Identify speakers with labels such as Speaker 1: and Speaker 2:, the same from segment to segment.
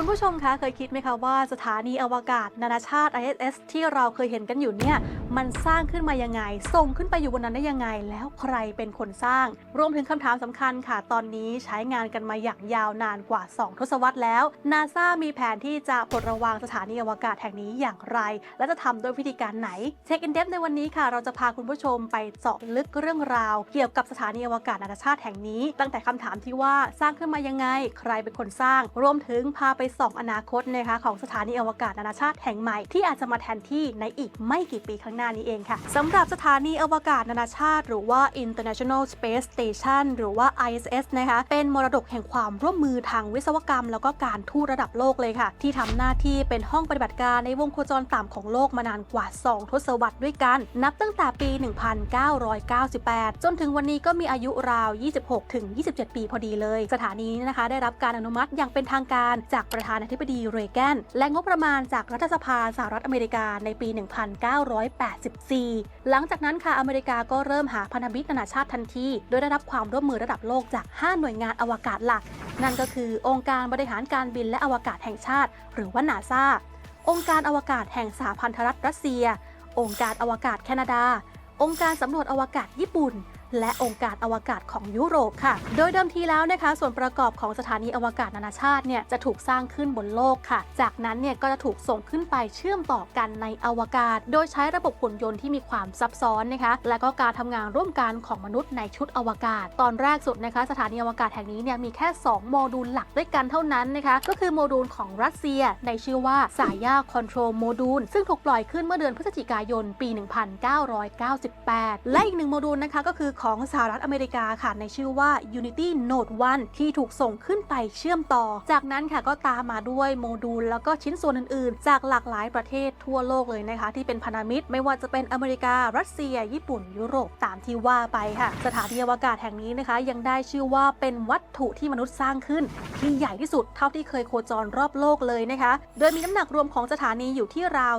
Speaker 1: คุณผู้ชมคะเคยคิดไหมคะว่าสถานีอวกาศ นานาชาติ ISS ที่เราเคยเห็นกันอยู่เนี่ย มันสร้างขึ้นมายังไง ส่งขึ้นไปอยู่บนนั้นได้ยังไง แล้วใครเป็นคนสร้าง รวมถึงคำถามสำคัญค่ะ ตอนนี้ใช้งานกันมาอย่างยาวนานกว่า 2 ทศวรรษแล้ว นาซามีแผนที่จะปลดระวางสถานีอวกาศแห่งนี้อย่างไร และจะทำด้วยวิธีการไหนเช็คอินเดฟในวันนี้ค่ะ เราจะพาคุณผู้ชมไปเจาะลึกเรื่องราว เกี่ยวกับสถานีอวกาศนานาชาติแห่งนี้ ตั้งแต่คำถามที่ว่าสร้างขึ้นมายังไง ใครเป็นคนสร้าง รวมถึงพาไปส่องอนาคตนะคะของสถานีอวกาศนานาชาติแห่งใหม่ ที่อาจจะมาแทนที่ในอีกไม่กี่ปีข้างหน้านี้เองค่ะสำหรับสถานีอวกาศนานาชาติ หรือว่า International Space Station หรือว่า ISS นะคะเป็นมรดกแห่งความร่วมมือทางวิศวกรรม แล้วก็การทูตระดับโลกเลยค่ะ ที่ทำหน้าที่เป็นห้องปฏิบัติการในวงโคจรต่ำของโลกมานานกว่า 2 ทศวรรษด้วยกัน นับตั้งแต่ปี 1998 จนถึงวันนี้ก็มีอายุราว 26-27 ปีพอดีเลย สถานีนี้นะคะ ได้รับการอนุมัติอย่างเป็นทางการจากประประธานาธิบดีเรแกน และงบประมาณจากรัฐสภาสหรัฐอเมริกาในปี 1984 หลังจากนั้นค่ะอเมริกาก็เริ่มหาพันธมิตรนานาชาติทันที โดยได้รับความร่วมมือระดับโลกจาก 5 หน่วยงานอวกาศหลัก นั่นก็คือองค์การบริหารการบินและอวกาศแห่งชาติ หรือว่านาซาองค์การอวกาศแห่งสหพันธรัฐรัสเซีย องค์การอวกาศแคนาดา องค์การสำรวจอวกาศญี่ปุ่น และองค์การอวกาศของยุโรปค่ะ โดยเดิมทีแล้วนะคะ ส่วนประกอบของสถานีอวกาศนานาชาติเนี่ยจะถูกสร้างขึ้นบนโลกค่ะ จากนั้นเนี่ยก็จะถูกส่งขึ้นไปเชื่อมต่อกันในอวกาศ โดยใช้ระบบหุ่นยนต์ที่มีความซับซ้อนนะคะ และก็การทำงานร่วมกันของมนุษย์ในชุดอวกาศ ตอนแรกสุดนะคะ สถานีอวกาศแห่งนี้เนี่ยมีแค่ 2 โมดูลหลักด้วยกันเท่านั้นนะคะ ก็คือโมดูลของรัสเซีย ในชื่อว่าสายยาคอนโทรลโมดูลซึ่งถูกปล่อยขึ้นเมื่อเดือนพฤศจิกายนปี 1998 และอีกหนึ่งโมดูลนะคะก็คือของสหรัฐอเมริกาค่ะ ในชื่อว่า Unity Node 1 ที่ถูกส่งขึ้นไปเชื่อมต่อ จากนั้นค่ะก็ตามมาด้วยโมดูล แล้วก็ชิ้นส่วนอื่นๆ จากหลากหลายประเทศทั่วโลกเลยนะคะ ที่เป็นพันธมิตร ไม่ว่าจะเป็นอเมริกา รัสเซีย ญี่ปุ่น ยุโรปตามที่ว่าไปค่ะ สถานีอวกาศแห่งนี้นะคะ ยังได้ชื่อว่าเป็นวัตถุที่มนุษย์สร้างขึ้น ที่ใหญ่ที่สุดเท่าที่เคยโคจรรอบโลกเลยนะคะ โดยมีน้ำหนักรวมของสถานีอยู่ที่ราว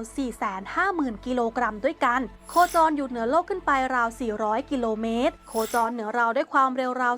Speaker 1: 450,000 กิโลกรัมด้วยกัน โคจรอยู่เหนือโลกขึ้นไปราว 400 กิโลเมตรโคจรเหนือเราด้วยความเร็วราว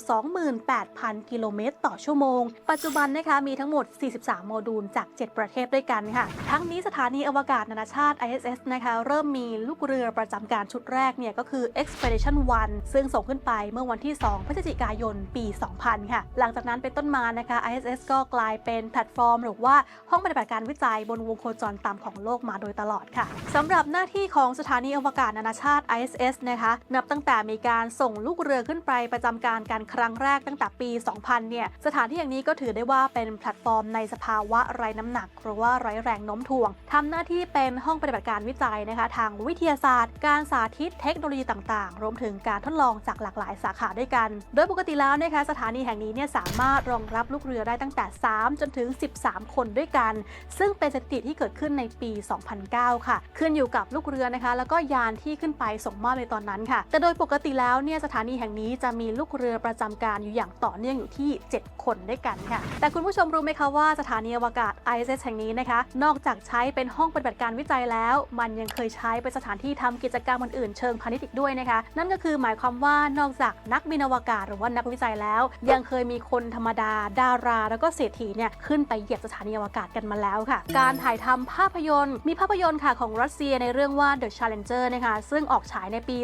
Speaker 1: 28,000 กิโลเมตร ต่อชั่วโมง ปัจจุบันนะคะมีทั้งหมด 43 โมดูลจาก 7 ประเทศด้วยกันค่ะ ทั้งนี้สถานีอวกาศนานาชาติ ISS นะคะเริ่มมีลูกเรือประจำการชุดแรกเนี่ยก็คือ Expedition 1 ซึ่งส่งขึ้นไปเมื่อวันที่ 2 พฤศจิกายน ปี 2000 ค่ะ หลังจากนั้นเป็นต้นมานะคะ ISS ก็กลายเป็นแพลตฟอร์ม หรือว่าห้องปฏิบัติการวิจัยบนวงโคจรต่ำของโลกมาโดยตลอดค่ะสำหรับหน้าที่ของสถานีอวกาศนานาชาติ ISS นะคะ นับตั้งแต่มีการส่งลูกเรือขึ้นไปประจำการการครั้งแรกตั้งแต่ปี 2000 เนี่ย สถานที่อย่างนี้ก็ถือได้ว่าเป็นแพลตฟอร์มในสภาวะไร้น้ำหนักหรือว่าไร้แรงโน้มถ่วง ทำหน้าที่เป็นห้องปฏิบัติการวิจัยนะคะ ทางวิทยาศาสตร์ การสาธิตเทคโนโลยีต่างๆ รวมถึงการทดลองจากหลากหลายสาขาด้วยกัน โดยปกติแล้วนะคะสถานีแห่งนี้เนี่ยสามารถรองรับลูกเรือได้ตั้งแต่ 3 จนถึง 13 คนด้วยกัน ซึ่งเป็นสถิติที่เกิดขึ้นในปี 2009 ค่ะ ขึ้นอยู่กับลูกเรือนะคะ แล้วก็ยานที่ขึ้นไปส่งมอบในตอนนั้นค่ะ แต่โดยปกติแล้วเนี่ยสถานีแห่งนี้จะมีลูกเรือประจำการอยู่อย่างต่อเนื่องอยู่ที่ 7 คนด้วยกันค่ะ แต่คุณผู้ชมรู้ไหมคะว่าสถานีอวกาศ ISS แห่งนี้นะคะ นอกจากใช้เป็นห้องปฏิบัติการวิจัยแล้ว มันยังเคยใช้เป็นสถานที่ทำกิจกรรมอื่นๆเชิงพาณิชย์อีกด้วยนะคะ นั่นก็คือหมายความว่านอกจากนักบินอวกาศหรือว่านักวิจัยแล้ว ยังเคยมีคนธรรมดา ดารา แล้วก็เศรษฐีเนี่ยขึ้นไปเหยียบสถานีอวกาศกันมาแล้วค่ะ การถ่ายทำภาพยนตร์ มีภาพยนตร์ค่ะของรัสเซียในเรื่องว่า The Challenger นะคะซึ่งออกฉายในปี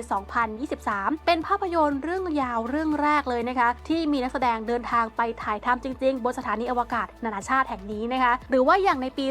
Speaker 1: 2023 เป็นภาพพยนตร์เรื่องยาวเรื่องแรกเลยนะคะ ที่มีนักแสดงเดินทางไปถ่ายทำจริง ๆ บนสถานีอวกาศนานาชาติแห่งนี้นะคะ หรือว่าอย่างในปี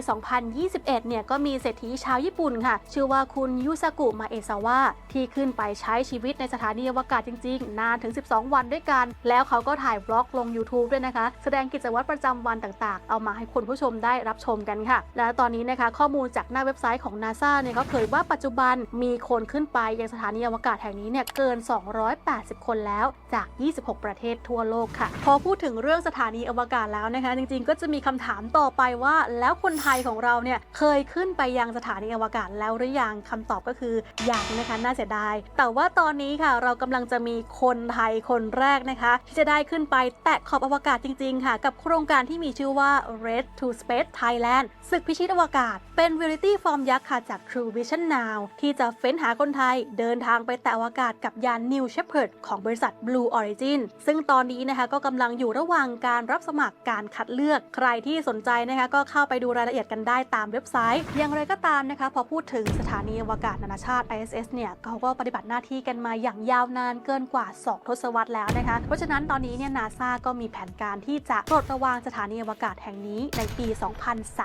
Speaker 1: 2021 เนี่ยก็มีเศรษฐีชาวญี่ปุ่นค่ะ ชื่อว่าคุณยุซากุมาเอซาวะที่ขึ้นไปใช้ชีวิตในสถานีอวกาศจริง ๆ นานถึง 12 วันด้วยกัน แล้วเขาก็ถ่ายบล็อกลง YouTube ด้วยนะคะ แสดงกิจวัตรประจำวันต่างๆ เอามาให้คุณผู้ชมได้รับชมกันค่ะ และตอนนี้นะคะ ข้อมูลจากหน้าเว็บไซต์ของ NASA เนี่ยก็เผยว่าปัจจุบันมีคนขึ้นไปยังสถานีอวกาศแห่งนี้เนี่ยเกิน 200 280 คนแล้วจาก 26 ประเทศทั่วโลกค่ะ พอพูดถึงเรื่องสถานีอวกาศแล้วนะคะ จริงๆ ก็จะมีคำถามต่อไปว่า แล้วคนไทยของเราเนี่ยเคยขึ้นไปยังสถานีอวกาศแล้วหรือยังคำตอบก็คือยังนะคะน่าเสียดาย แต่ว่าตอนนี้ค่ะเรากำลังจะมีคนไทยคนแรกนะคะ ที่จะได้ขึ้นไปแตะขอบอวกาศจริง ๆ ค่ะ กับโครงการที่มีชื่อว่า Red to Space Thailand ศึกพิชิตอวกาศ เป็น Reality Form ยักษ์ค่ะจาก True Vision Now ที่จะเฟ้นหาคนไทยเดินทางไปแตะอวกาศกับยาน New Shepard ของบริษัท Blue Origin ซึ่งตอนนี้นะคะก็กำลังอยู่ระหว่างการรับสมัครการคัดเลือก ใครที่สนใจนะคะก็เข้าไปดูรายละเอียดกันได้ตามเว็บไซต์ อย่างไรก็ตามนะคะ พอพูดถึงสถานีอวกาศนานาชาติ ISS เนี่ยเขาก็ปฏิบัติหน้าที่กันมาอย่างยาวนานเกินกว่า 2 ทศวรรษแล้วนะคะ เพราะฉะนั้นตอนนี้เนี่ยนาซาก็มีแผนการที่จะปลดระวางสถานีอวกาศแห่งนี้ในปี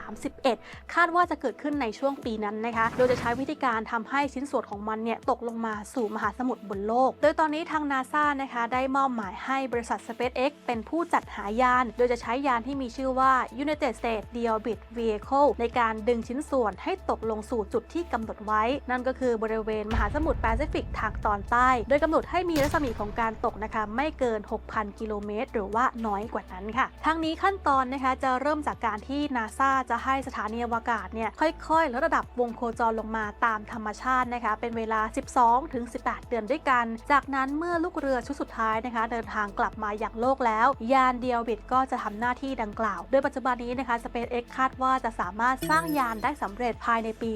Speaker 1: 2031 คาดว่าจะเกิดขึ้นในช่วงปีนั้นนะคะ โดยจะใช้วิธีการทำให้ชิ้นส่วนของมันเนี่ยตกลงมาสู่มหาสมุทรบนโลก โดยตอนนี้ทางนาซานะคะได้มอบหมายให้บริษัท SpaceX เป็นผู้จัดหายาน โดยจะใช้ยานที่มีชื่อว่า United States Deorbit Vehicle ในการดึงชิ้นส่วนให้ตกลงสู่จุดที่กำหนดไว้ นั่นก็คือบริเวณมหาสมุทรแปซิฟิกทางตอนใต้ โดยกำหนดให้มีรัศมีของการตกนะคะไม่เกิน 6,000 กิโลเมตร หรือว่าน้อยกว่านั้นค่ะ ทั้งนี้ขั้นตอนนะคะจะเริ่มจากการที่นาซาจะให้สถานีอวกาศเนี่ยค่อยๆลดระดับวงโคจรลงมาตามธรรมชาตินะคะเป็นเวลา 12-18 เดือนด้วยกัน จากนั้นเมื่อลูกเรือชุดสุดท้ายนะคะ เดินทางกลับมาอย่างโลกแล้ว ยานเดียวบิดก็จะทำหน้าที่ดังกล่าว โดยปัจจุบันนี้นะคะ SpaceX คาดว่าจะสามารถสร้างยานได้สำเร็จภายในปี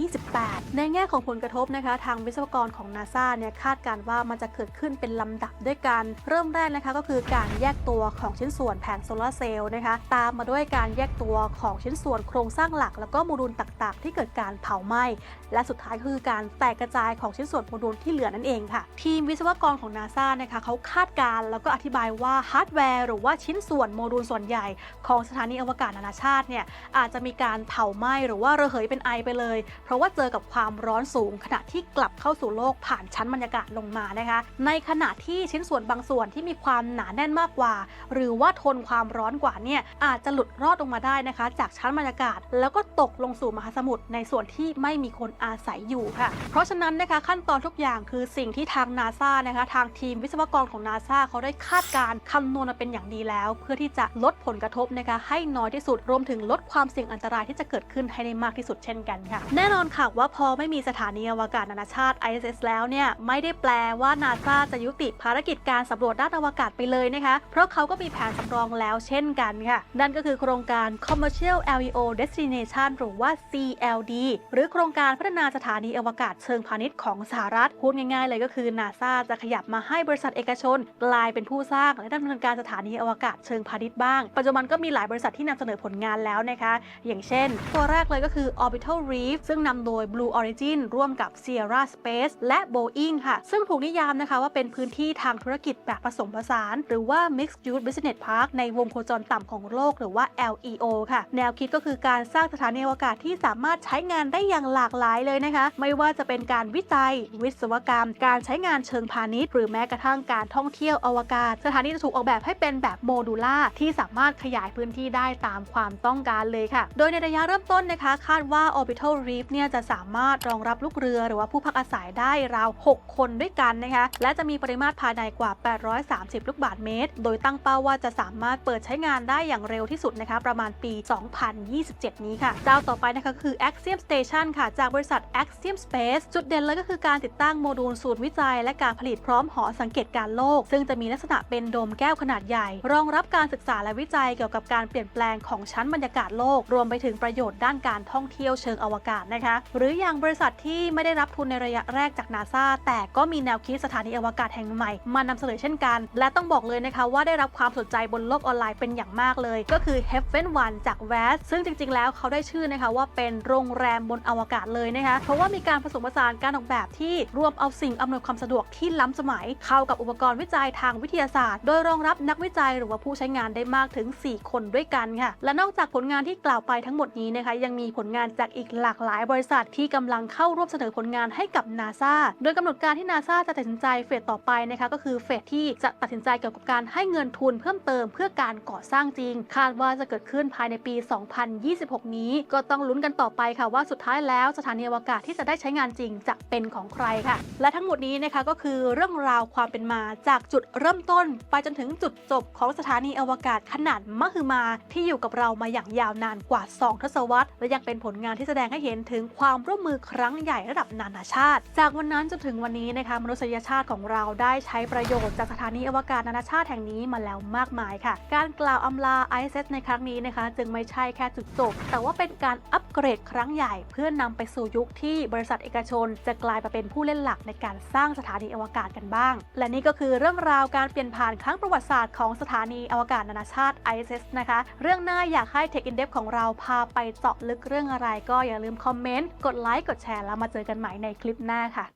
Speaker 1: 2028 ในแง่ของผลกระทบนะคะ ทางวิศวกรของนาซาเนี่ยคาดการณ์ว่ามันจะเกิดขึ้นเป็นลำดับด้วยกัน เริ่มแรกนะคะก็คือการแยกตัวของชิ้นส่วนแผงโซลาร์เซลล์นะคะ ตามมาด้วยการแยกตัวของชิ้นส่วนโครงสร้างหลัก แล้วก็โมดูลต่างๆ ที่เกิดการเผาไหม้และสุดท้ายคือการแตกกระจายของชิ้นส่วนโมดูลที่เหลือนั่นเองค่ะทีมวิศวกรของนาซานะคะเขาคาดการ์แล้วก็อธิบายว่าฮาร์ดแวร์หรือว่าชิ้นส่วนโมดูลส่วนใหญ่ของสถานีอวกาศนานาชาติเนี่ยอาจจะมีการเผาไหม้หรือว่าระเหยเป็นไอไปเลย เพราะว่าเจอกับความร้อนสูง ขณะที่กลับเข้าสู่โลกผ่านชั้นบรรยากาศลงมานะคะ ในขณะที่ชิ้นส่วนบางส่วนที่มีความหนาแน่นมากกว่า หรือว่าทนความร้อนกว่าเนี่ยอาจจะหลุดรอดลงมาได้นะคะ จากชั้นบรรยากาศ แล้วก็ตกลงสู่มหาสมุทรในส่วนที่ไม่มีคนอาศัยอยู่ค่ะ เพราะฉะนั้นนะคะขั้นตอนทุกอย่างคือสิ่งที่ทางนาซานะคะทางทีมวิศวกรของนาซาเขาได้คาดการคำนวณมาเป็นอย่างดีแล้ว เพื่อที่จะลดผลกระทบนะคะให้น้อยที่สุดรวมถึงลดความเสี่ยงอันตรายที่จะเกิดขึ้นให้ได้มากที่สุดเช่นกันค่ะ แน่นอนค่ะว่าพอไม่มีสถานีอวกาศนานาชาติ ISS แล้วเนี่ยไม่ได้แปลว่านาซาจะยุติภารกิจการสำรวจด้านอวกาศไปเลยนะคะ เพราะเขาก็มีแผนสำรองแล้วเช่นกันค่ะ นั่นก็คือโครงการ Commercial LEO Destination หรือว่า CLD หรือโครงการพัฒนาสถานีอวกาศเชิงพาณิชย์ของสหรัฐพูดง่ายๆเลยก็คือนาซาจะขยับมาให้บริษัทเอกชน กลายเป็นผู้สร้าง และดำเนินการสถานีอวกาศเชิงพาณิชย์บ้าง ปัจจุบันก็มีหลายบริษัทที่นำเสนอผลงานแล้วนะคะ อย่างเช่น ตัวแรกเลยก็คือ Orbital Reef ซึ่งนำโดย Blue Origin ร่วมกับ Sierra Space และ Boeing ค่ะ ซึ่งถูกนิยามนะคะว่าเป็นพื้นที่ทางธุรกิจแบบผสมผสาน หรือว่า Mixed Use Business Park ในวงโคจรต่ำของโลกหรือว่า LEO ค่ะ แนวคิดก็คือการสร้างสถานีอวกาศที่สามารถใช้งานได้อย่างหลากหลายเลยนะคะ ไม่ว่าจะเป็นการวิจัย วิศวกรรม การใช้งานเชิงพาณิชย์ หรือแม้กระทั่งการท่องเที่ยวอวกาศ สถานีจะถูกออกแบบให้เป็นแบบโมดูล่าที่สามารถขยายพื้นที่ได้ตามความต้องการเลยค่ะ โดยในระยะเริ่มต้นนะคะ คาดว่า Orbital Reef เนี่ยจะสามารถรองรับลูกเรือ หรือว่าผู้พักอาศัยได้ราว 6 คนด้วยกันนะคะ และจะมีปริมาตรภายในกว่า 830 ลูกบาศก์เมตร โดยตั้งเป้าว่าจะสามารถเปิดใช้งานได้อย่างเร็วที่สุดนะคะ ประมาณปี 2027 นี้ค่ะ เจ้าต่อไปนะคะคือ Axiom Station ค่ะ จากบริษัท Axiom Space จุดเด่นเลยก็คือการติดตั้งโมดูลศูนย์วิจัยและการผลิตพร้อมหอสังเกตการโลก ซึ่งจะมีลักษณะเป็นโดมแก้วขนาดใหญ่ รองรับการศึกษาและวิจัยเกี่ยวกับการเปลี่ยนแปลงของชั้นบรรยากาศโลก รวมไปถึงประโยชน์ด้านการท่องเที่ยวเชิงอวกาศนะคะ หรืออย่างบริษัทที่ไม่ได้รับทุนในระยะแรกจากนาซาแต่ก็มีแนวคิดสถานีอวกาศแห่งใหม่ มานำเสนอเช่นกัน และต้องบอกเลยนะคะว่าได้รับความสนใจบนโลกออนไลน์เป็นอย่างมากเลย ก็คือ Heaven One จาก v a s ซึ่งจริง ๆ แล้วเขาได้ชื่อนะคะว่าเป็นโรงแรมบนอวกาศเลยนะคะเพราะว่ามีการผสมผสานการออกแบบที่รวมเอาสิ่งอำนวยความสะดวกที่ล้ำสมัย เข้ากับอุปกรณ์วิจัยทางวิทยาศาสตร์ โดยรองรับนักวิจัยหรือว่าผู้ใช้งานได้มากถึง 4 คนด้วยกันค่ะ และนอกจากผลงานที่กล่าวไปทั้งหมดนี้นะคะ ยังมีผลงานจากอีกหลากหลายบริษัทที่กำลังเข้าร่วมเสนอผลงานให้กับนาซาโดยกำหนดการที่นาซาจะตัดสินใจเฟสต่อไปนะคะก็คือเฟสที่จะตัดสินใจเกี่ยวกับการให้เงินทุนเพิ่มเติมเพื่อการก่อสร้างจริง คาดว่าจะเกิดขึ้นภายในปี 2026 นี้ ก็ต้องลุ้นกันต่อไปค่ะว่าสุดท้ายแล้วสถานีอวกาศที่จะได้ใช้งานจริงจะเป็นของใครค่ะ และทั้งหมดนี้นะคะก็คือเรื่องราวความเป็นมาจากจุดเริ่มต้น ไปจนถึงจุดจบของสถานีอวกาศขนาดมหึมาที่อยู่กับเรามาอย่างยาวนานกว่า 2 ทศวรรษ และยังเป็นผลงานที่แสดงให้เห็นถึงความร่วมมือครั้งใหญ่ระดับนานาชาติ จากวันนั้นจนถึงวันนี้นะคะมนุษยชาติของเราได้ใช้ประโยชน์จากสถานีอวกาศนานาชาติแห่งนี้มาแล้วมากมายค่ะ การกล่าวอำลา ISS ในครั้งนี้นะคะ จึงไม่ใช่แค่จุดจบ แต่ว่าเป็นการอัปเกรดครั้งใหญ่ เพื่อนำไปสู่ยุคที่บริษัทเอกชน จะกลายมาเป็นผู้เล่นหลักในการสร้างสถานนีอวกาศกันบ้าง และนี่ก็คือเรื่องราวการเปลี่ยนผ่านครั้งประวัติศาสตร์ของสถานีอวกาศนานาชาติ ISS นะคะ เรื่องหน้าอยากให้ Tech in Depth ของเราพาไปเจาะลึกเรื่องอะไร ก็อย่าลืมคอมเมนต์ กดไลค์ กดแชร์ แล้วมาเจอกันใหม่ในคลิปหน้าค่ะ